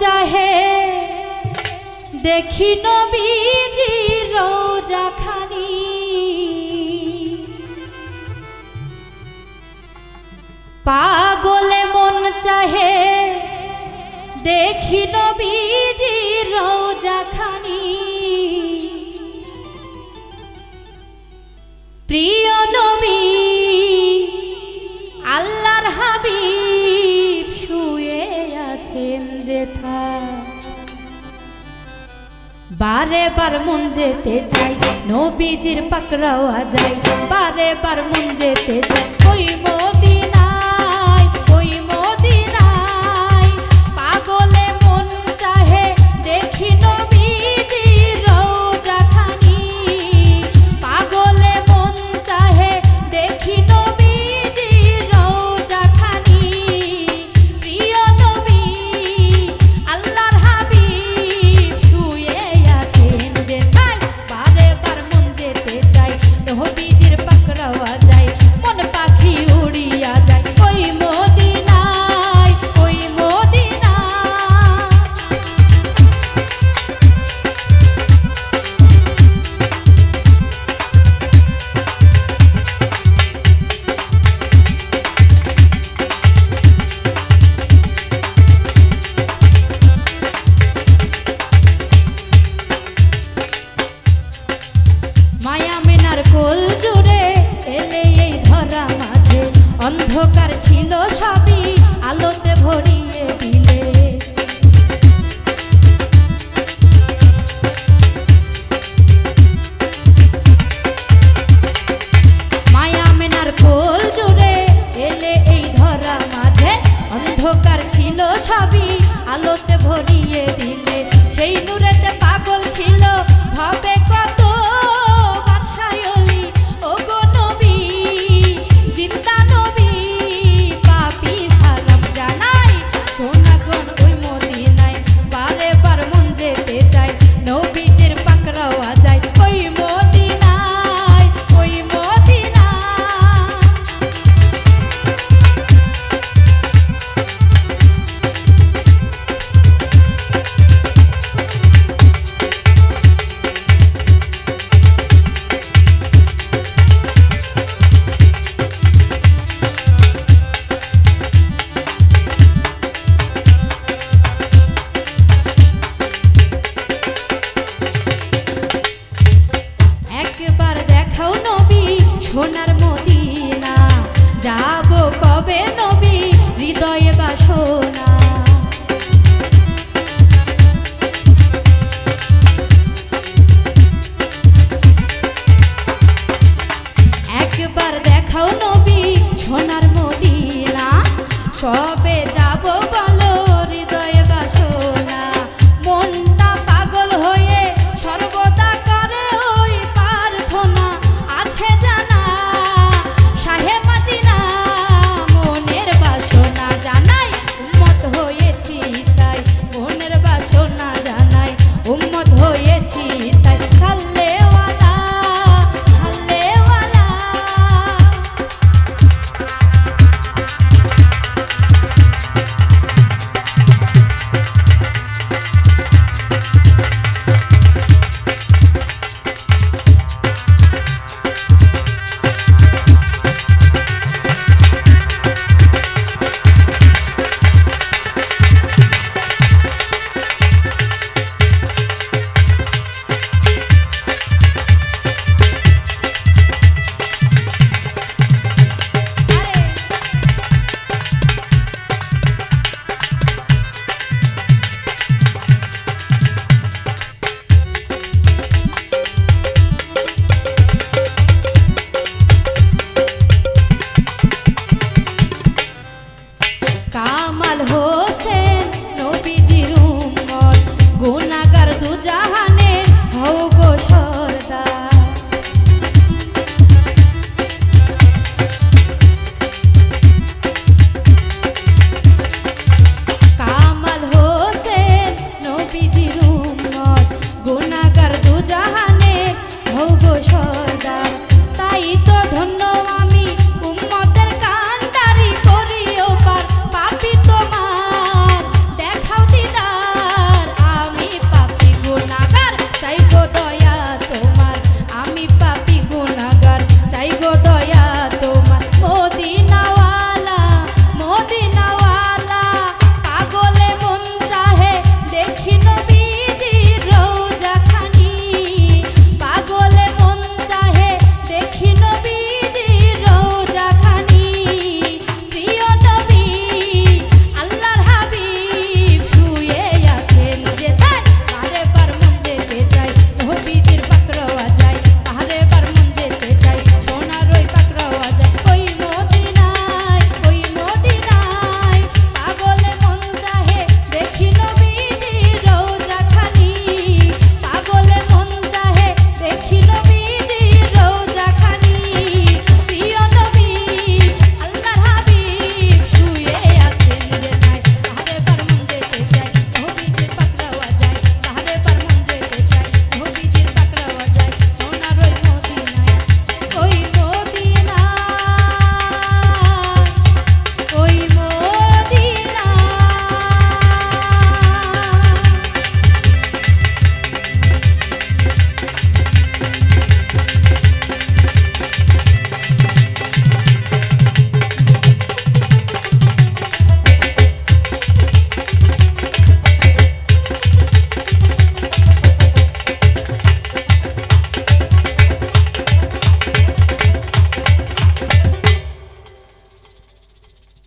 চাহে। দেখি নবীজি রোজাখানি পাগলে মন চাহে। দেখি নবীজি রোজাখানি প্রিয় নবী আল্লাহর হাবিব আছেন জেঠা বারে বার মন যেতে চাই, নবীজির পাকড়াওয়া যাই বারে বার মন যেতে চাই, ওই মদিনা 情的唱。কবে যাব